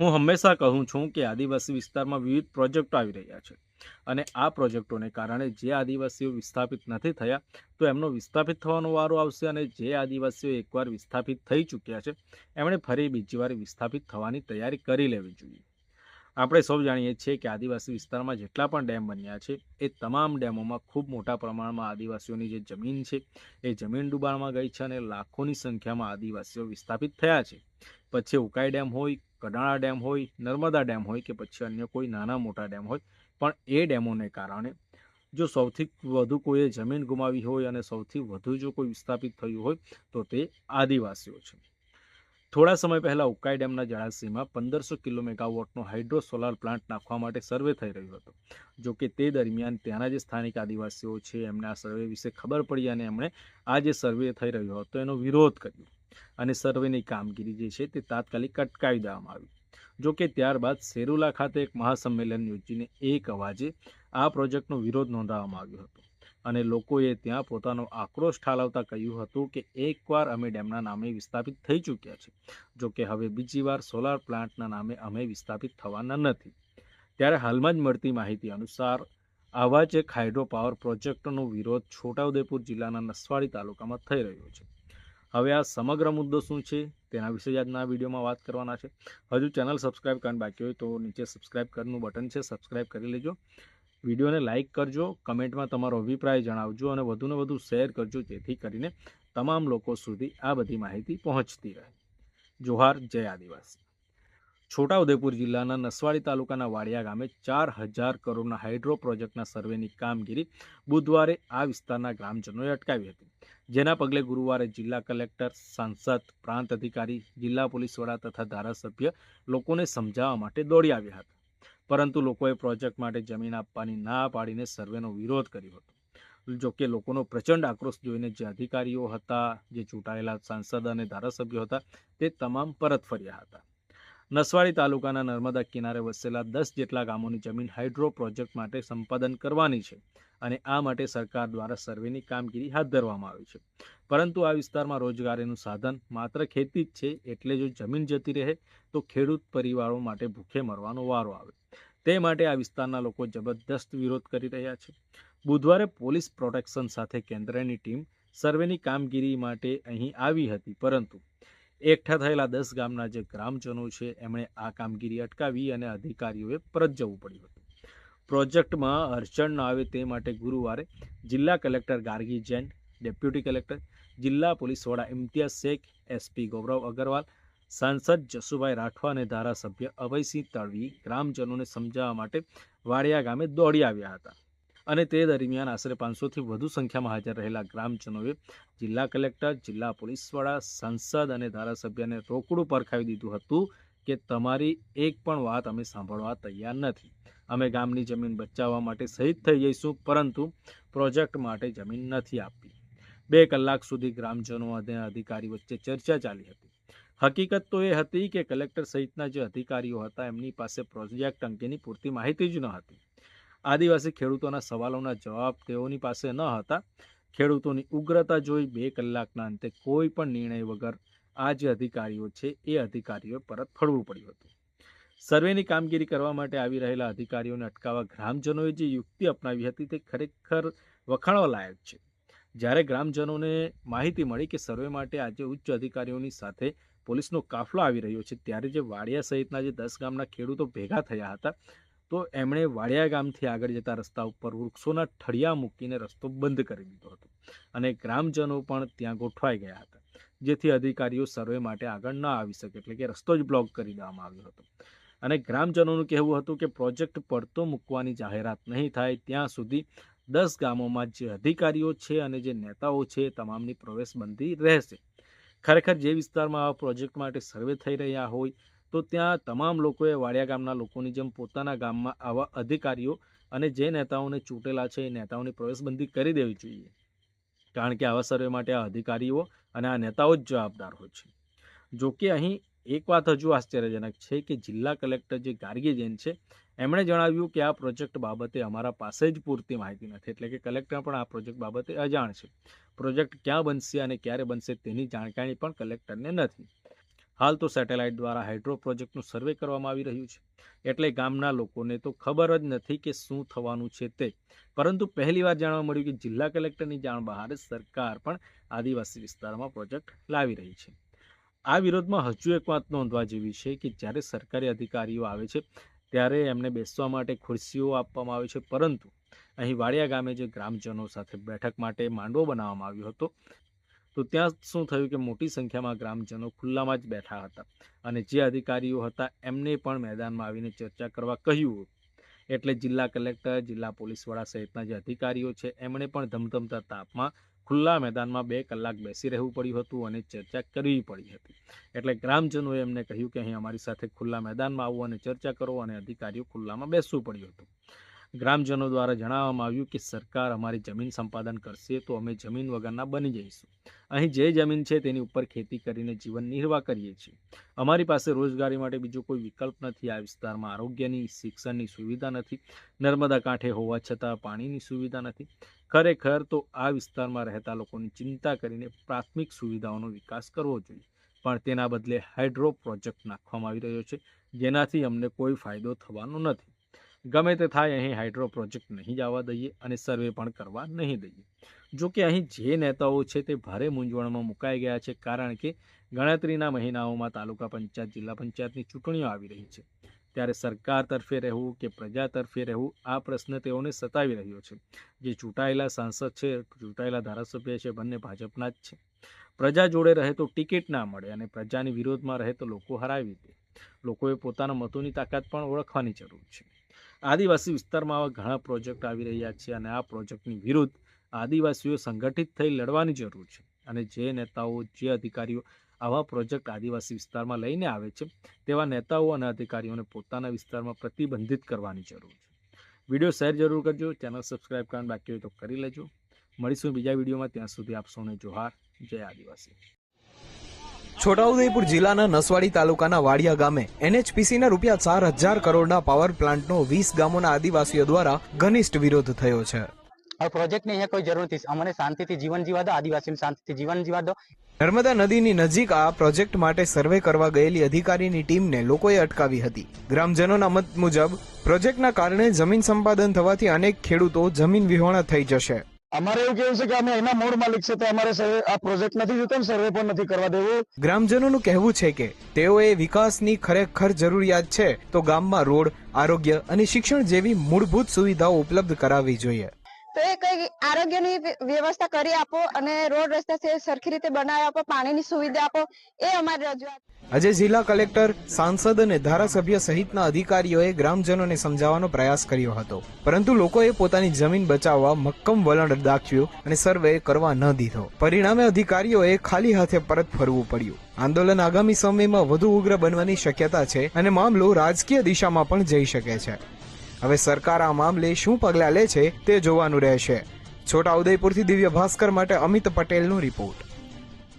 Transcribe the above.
હું હંમેશા કહું છું કે આદિવાસી વિસ્તારમાં વિવિધ પ્રોજેક્ટો આવી રહ્યા છે. અને આ પ્રોજેક્ટોને કારણે જે આદિવાસીઓ વિસ્થાપિત નથી થયા, તો એમનો વિસ્થાપિત થવાનો વારો આવશે અને જે આદિવાસીઓ એકવાર વિસ્થાપિત થઈ ચૂક્યા છે, એમણે ફરી બીજી વાર વિસ્થાપિત થવાની તૈયારી કરી લેવી જોઈએ. આપણે સૌ જાણીએ છીએ કે આદિવાસી વિસ્તારમાં જેટલા પણ ડેમ બન્યા છે, એ તમામ ડેમોમાં ખૂબ મોટા પ્રમાણમાં આદિવાસીઓની જે જમીન છે, એ જમીન ડૂબાણમાં ગઈ છે અને લાખોની સંખ્યામાં આદિવાસીઓ વિસ્થાપિત થયા છે. પછી ઉકાઈ ડેમ હોય કડાણા ડેમ હોય, નર્મદા ડેમ હોય કે પછી અન્ય કોઈ નાના મોટા ડેમ હોય, પણ એ ડેમોને કારણે જો સૌથી વધુ કોઈએ જમીન ગુમાવી હોય અને સૌથી વધુ જો કોઈ વિસ્થાપિત થયું હોય, તો તે આદિવાસીઓ છે. થોડા સમય પહેલાં ઉકાઈ ડેમના જળાશયમાં પંદરસો કિલો મેગાવોટનો હાઇડ્રો સોલાર પ્લાન્ટ નાખવા માટે સર્વે થઈ રહ્યો હતો. જો કે તે દરમિયાન ત્યાંના જે સ્થાનિક આદિવાસીઓ છે, એમને આ સર્વે વિશે ખબર પડી અને એમણે આ જે સર્વે થઈ રહ્યો હતો, એનો વિરોધ કર્યો. અને સર્વેની કામગીરી જે છે તે તાત્કાલિક અટકાવી દેવામાં આવી. જોકે ત્યારબાદ સેરુલા ખાતે એક મહાસંમેલન યોજીને એક અવાજે આ પ્રોજેક્ટનો વિરોધ નોંધાવવામાં આવ્યો હતો. અને લોકોએ ત્યાં પોતાનો આક્રોશ ઠાલવતા કહ્યું હતું કે એકવાર અમે ડેમના નામે વિસ્થાપિત થઈ ચૂક્યા છે, જો કે હવે બીજી વાર સોલાર પ્લાન્ટના નામે અમે વિસ્થાપિત થવાના નથી. ત્યારે હાલમાં જ મળતી માહિતી અનુસાર, આવા જ એક હાઇડ્રો પાવર પ્રોજેક્ટનો વિરોધ છોટાઉદેપુર જિલ્લાના નસવાડી તાલુકામાં થઈ રહ્યો છે. હવે આ સમગ્ર મુદ્દો શું છે તેના વિશે જ આજના વિડીયોમાં વાત કરવાના છે. હજુ ચેનલ સબસ્ક્રાઇબ કરવાનું બાકી હોય તો નીચે સબસ્ક્રાઇબ કરવાનું બટન છે, સબસ્ક્રાઇબ કરી લેજો. વિડીયોને લાઇક કરજો, કમેન્ટમાં તમારો અભિપ્રાય જણાવજો અને વધુને વધુ શેર કરજો, જેથી કરીને તમામ લોકો સુધી આ બધી માહિતી પહોંચતી રહે. જોહાર, જય આદિવાસી. છોટાઉદેપુર જિલ્લાના નસવાડી તાલુકાના વાડિયા ગામે ચાર હજાર કરોડના હાઇડ્રો પ્રોજેક્ટના સર્વેની કામગીરી બુધવારે આ વિસ્તારના ગ્રામજનોએ અટકાવી હતી. જેના પગલે ગુરુવારે જિલ્લા કલેક્ટર, સાંસદ, પ્રાંત અધિકારી, જિલ્લા પોલીસ વડા તથા ધારાસભ્ય લોકોને સમજાવવા માટે દોડી આવ્યા હતા. પરંતુ લોકોએ પ્રોજેક્ટ માટે જમીન આપવાની ના પાડીને સર્વેનો વિરોધ કર્યો હતો. જોકે લોકોનો પ્રચંડ આક્રોશ જોઈને જે અધિકારીઓ હતા, જે ચૂંટાયેલા સાંસદ અને ધારાસભ્યો હતા, તે તમામ પરત ફર્યા હતા. નસવાડી તાલુકાના નર્મદા કિનારે વસેલા દસ જેટલા ગામોની જમીન હાઇડ્રો પ્રોજેક્ટ માટે સંપાદન કરવાની છે અને આ માટે સરકાર દ્વારા સર્વેની કામગીરી હાથ ધરવામાં આવી છે. પરંતુ આ વિસ્તારમાં રોજગારીનું સાધન માત્ર ખેતી જ છે, એટલે જો જમીન જતી રહે તો ખેડૂત પરિવારો માટે ભૂખે મરવાનો વારો આવે. તે માટે આ વિસ્તારના લોકો જબરદસ્ત વિરોધ કરી રહ્યા છે. બુધવારે પોલીસ પ્રોટેક્શન સાથે કેન્દ્રની ટીમ સર્વેની કામગીરી માટે અહીં આવી હતી, પરંતુ એકઠા થયેલા દસ ગામના જે ગ્રામજનો છે, એમણે આ કામગીરી અટકાવી અને અધિકારીઓએ પરત જવું પડ્યું હતું. પ્રોજેક્ટમાં અડચણ ન આવે તે માટે ગુરુવારે જિલ્લા collector Gargi Jain, deputy collector, જિલ્લા પોલીસ વડા ઇમ્તિયાઝ શેખ, એસપી ગૌરવ અગરવાલ, સાંસદ જસુભાઈ રાઠવા અને ધારાસભ્ય અભયસિંહ તળવી ગ્રામજનોને સમજાવવા માટે વાડિયા ગામે દોડી આવ્યા હતા. અને તે દરમિયાન આશરે પાંચસોથી વધુ સંખ્યામાં હાજર રહેલા ગ્રામજનોએ જિલ્લા કલેક્ટર, જિલ્લા પોલીસ વડા સાંસદ અને ધારાસભ્યને રોકડું પરખાવી દીધું હતું કે તમારી એક પણ વાત અમે સાંભળવા તૈયાર નથી. અમે ગામની જમીન બચાવવા માટે શહીદ થઈ જઈશું, પરંતુ પ્રોજેક્ટ માટે જમીન નથી આપવી બે કલાક સુધી ગ્રામજનો અને અધિકારી વચ્ચે ચર્ચા ચાલી હતી. હકીકત તો એ હતી કે કલેક્ટર સહિતના જે અધિકારીઓ હતા, એમની પાસે પ્રોજેક્ટ અંગેની પૂરતી માહિતી જ ન હતી. આદિવાસી ખેડૂતોના સવાલોના જવાબ તેઓની પાસે ન હતા. ખેડૂતોની ઉગ્રતા જોઈ બે કલાકના અંતે કોઈ પણ નિર્ણય વગર આ જે અધિકારીઓ છે, એ અધિકારીઓએ પરત ફરવું પડ્યું હતું. સર્વેની કામગીરી કરવા માટે આવી રહેલા અધિકારીઓને અટકાવવા ગ્રામજનોએ જે યુક્તિ અપનાવી હતી તે ખરેખર વખાણવા લાયક છે. જ્યારે ગ્રામજનોને માહિતી મળી કે સર્વે માટે આજે ઉચ્ચ અધિકારીઓની સાથે પોલીસનો કાફલો આવી રહ્યો છે, ત્યારે જે વાડિયા સહિતના જે દસ ગામના ખેડૂતો ભેગા થયા હતા તો એમણે વાડિયા ગામથી આગળ જતા રસ્તા ઉપર વૃક્ષોના ઠળિયા મૂકીને રસ્તો બંધ કરી દીધો હતો અને ગ્રામજનો પણ ત્યાં ગોઠવાઈ ગયા હતા. જેથી અધિકારીઓ સર્વે માટે આગળ ન આવી શકે એટલે કે રસ્તો જ બ્લોક કરી દેવામાં આવ્યો હતો. અને ગ્રામજનોનું કહેવું હતું કે પ્રોજેક્ટ પડતો મૂકવાની જાહેરાત નહીં થાય ત્યાં સુધી દસ ગામોમાં જે અધિકારીઓ છે અને જે નેતાઓ છે તમામની પ્રવેશબંધી રહેશે. ખરેખર જે વિસ્તારમાં આ પ્રોજેક્ટ માટે સર્વે થઈ રહ્યા હોય તો ત્યાં તમામ લોકોએ વાડિયા ગામના લોકોની જેમ પોતાના ગામમાં આવા અધિકારીઓ અને જે નેતાઓને ચૂંટેલા છે એ નેતાઓની પ્રવેશબંધી કરી દેવી જોઈએ. કારણ કે આવા સર્વે માટે આ અધિકારીઓ અને આ નેતાઓ જ જવાબદાર હોય છે. જો કે અહીં એક વાત હજુ આશ્ચર્યજનક છે કે જિલ્લા કલેક્ટર જે ગાર્ગી જૈન છે, એમણે જણાવ્યું કે આ પ્રોજેક્ટ બાબતે અમારા પાસે જ પૂરતી માહિતી નથી. એટલે કે કલેક્ટર પણ આ પ્રોજેક્ટ બાબતે અજાણ છે. પ્રોજેક્ટ ક્યાં બનશે અને ક્યારે બનશે તેની જાણકારી પણ કલેક્ટરને નથી. હાલ તો સેટેલાઇટ દ્વારા હાઇડ્રો પ્રોજેક્ટનું સર્વે કરવામાં આવી રહ્યું છે. એટલે ગામના લોકોને તો ખબર જ નથી કે શું થવાનું છે તે. પરંતુ પહેલીવાર જાણવા મળ્યું કે જિલ્લા કલેક્ટરની જાણ બહાર સરકાર પણ આદિવાસી વિસ્તારમાં પ્રોજેક્ટ લાવી રહી છે. આ વિરોધમાં હજુ એક વાત નોંધવા જેવી છે કે જ્યારે સરકારી અધિકારીઓ આવે છે, ત્યારે એમને બેસવા માટે ખુરશીઓ આપવામાં આવે છે. પરંતુ અહીં વાડિયા ગામે જે ગ્રામજનો સાથે બેઠક માટે માંડવો બનાવવામાં આવ્યો હતો તો ત્યાં શું થયું કે મોટી સંખ્યામાં ગ્રામજનો ખુલ્લામાં જ બેઠા હતા અને જે અધિકારીઓ હતા એમને પણ મેદાનમાં આવીને ચર્ચા કરવા કહ્યું એટલે જિલ્લા કલેક્ટર, જિલ્લા પોલીસ વડા સહિતના જે અધિકારીઓ છે એમણે પણ ધમધમતા તાપમાં ખુલ્લા મેદાનમાં બે કલાક બેસી રહેવું પડ્યું હતું અને ચર્ચા કરવી પડી હતી. એટલે ગ્રામજનોએ એમને કહ્યું કે અહીં અમારી સાથે ખુલ્લા મેદાનમાં આવો અને ચર્ચા કરો અને અધિકારીઓ ખુલ્લામાં બેસવું પડ્યું હતું. ગ્રામજનો દ્વારા જણાવવામાં આવ્યું કે સરકાર અમારી જમીન સંપાદન કરશે તો અમે જમીન વગરના બની જઈશું. અહીં જે જમીન છે તેની ઉપર ખેતી કરીને જીવન નિર્વાહ કરીએ છીએ. અમારી પાસે રોજગારી માટે બીજો કોઈ વિકલ્પ નથી. આ વિસ્તારમાં આરોગ્યની, શિક્ષણની સુવિધા નથી. નર્મદા કાંઠે હોવા છતાં પાણીની સુવિધા નથી. ખરેખર તો આ વિસ્તારમાં રહેતા લોકોની ચિંતા કરીને પ્રાથમિક સુવિધાઓનો વિકાસ કરવો જોઈએ. પણ તેના બદલે હાઇડ્રો પ્રોજેક્ટ નાખવામાં આવી રહ્યો છે. જેનાથી અમને કોઈ ફાયદો થવાનો નથી. ગમે તે થાય અહીં હાઇડ્રો પ્રોજેક્ટ નહીં જવા દઈએ અને સર્વે પણ કરવા નહીં દઈએ. જો કે અહીં જે નેતાઓ છે તે ભારે મૂંઝવણમાં મુકાઈ ગયા છે કારણ કે ગણતરીના મહિનાઓમાં તાલુકા પંચાયત, જિલ્લા પંચાયતની ચૂંટણીઓ આવી રહી છે. ત્યારે સરકાર તરફે રહેવું કે પ્રજા તરફે રહેવું આ પ્રશ્ન તેઓને સતાવી રહ્યો છે. જે ચૂંટાયેલા સાંસદ છે, ચૂંટાયેલા ધારાસભ્ય છે, બંને ભાજપના જ છે. પ્રજા જોડે રહે તો ટિકિટ ના મળે અને પ્રજાની વિરોધમાં રહે તો લોકો હરાવી દે. લોકોએ પોતાના મતોની તાકાત પણ ઓળખવાની જરૂર છે. આદિવાસી વિસ્તારમાં આવા ઘણા પ્રોજેક્ટ આવી રહ્યા છે અને આ પ્રોજેક્ટની વિરુદ્ધ આદિવાસીઓ સંગઠિત થઈ લડવાની જરૂર છે. અને જે નેતાઓ, જે અધિકારીઓ આવા પ્રોજેક્ટ આદિવાસી વિસ્તારમાં લઈને આવે છે, તેવા નેતાઓ અને અધિકારીઓને પોતાના વિસ્તારમાં પ્રતિબંધિત કરવાની જરૂર છે. વીડિયો શેર જરૂર કરજો, ચેનલ સબસ્ક્રાઈબ કરવાનું બાકી હોય તો કરી લેજો. મળીશું બીજા વિડીયોમાં, ત્યાં સુધી આપ સૌને જોહાર. જય આદિવાસી. છોટાઉદેપુર જિલ્લાના નસવાડી તાલુકાના વાડિયા ગામે એનએચપીસીના રૂપિયા ચાર હજાર કરોડના પાવર પ્લાન્ટનો વીસ ગામોના આદિવાસીઓ દ્વારા ઘનિષ્ઠ વિરોધ થયો છે. આ પ્રોજેક્ટની અહીંયા કોઈ જરૂર નથી. અમને શાંતિથી જીવન જીવા દો આદિવાસીને શાંતિથી જીવન જીવા દો. નર્મદા નદીની નજીક આ પ્રોજેક્ટ માટે સર્વે કરવા ગયેલી અધિકારીની ટીમને લોકોએ અટકાવી હતી. ગ્રામજનોના મત મુજબ પ્રોજેક્ટના કારણે જમીન સંપાદન થવાથી અનેક ખેડૂતો જમીન વિહોણા થઈ જશે. અમારે એવું કેવું છે કે અમે એના મૂળ માલિક છે તો અમારે આ પ્રોજેક્ટ નથી જોતો ને સર્વે પણ નથી કરવા દેવું. ગ્રામજનોનું કહેવું છે કે તેઓએ વિકાસની ખરેખર જરૂરિયાત છે તો ગામમાં રોડ, આરોગ્ય અને શિક્ષણ જેવી મૂળભૂત સુવિધાઓ ઉપલબ્ધ કરાવવી જોઈએ. તો એ કઈ આરોગ્યની વ્યવસ્થા કરી આપો અને રોડ રસ્તા છે, સરખી રીતે બનાવી આપો, પાણીની સુવિધા આપો, એ અમારી રજૂઆત. આજે જિલ્લા કલેક્ટર, સાંસદ અને ધારાસભ્ય સહિતના અધિકારીઓએ ગ્રામજનોને સમજાવવાનો પ્રયાસ કર્યો હતો. પરંતુ લોકોએ પોતાની જમીન બચાવવા મક્કમ વલણ દાખવ્યું અને સર્વે કરવા ન દીધો. પરિણામે અધિકારીઓએ ખાલી હાથે પરત ફરવું પડ્યું. આંદોલન આગામી સમયમાં વધુ ઉગ્ર બનવાની શક્યતા છે અને મામલો રાજકીય દિશામાં પણ જઈ શકે છે. હવે સરકાર આ મામલે શું પગલાં લે છે તે જોવાનું રહેશે. છોટા ઉદયપુરથી દિવ્ય ભાસ્કર માટે અમિત પટેલનો રિપોર્ટ.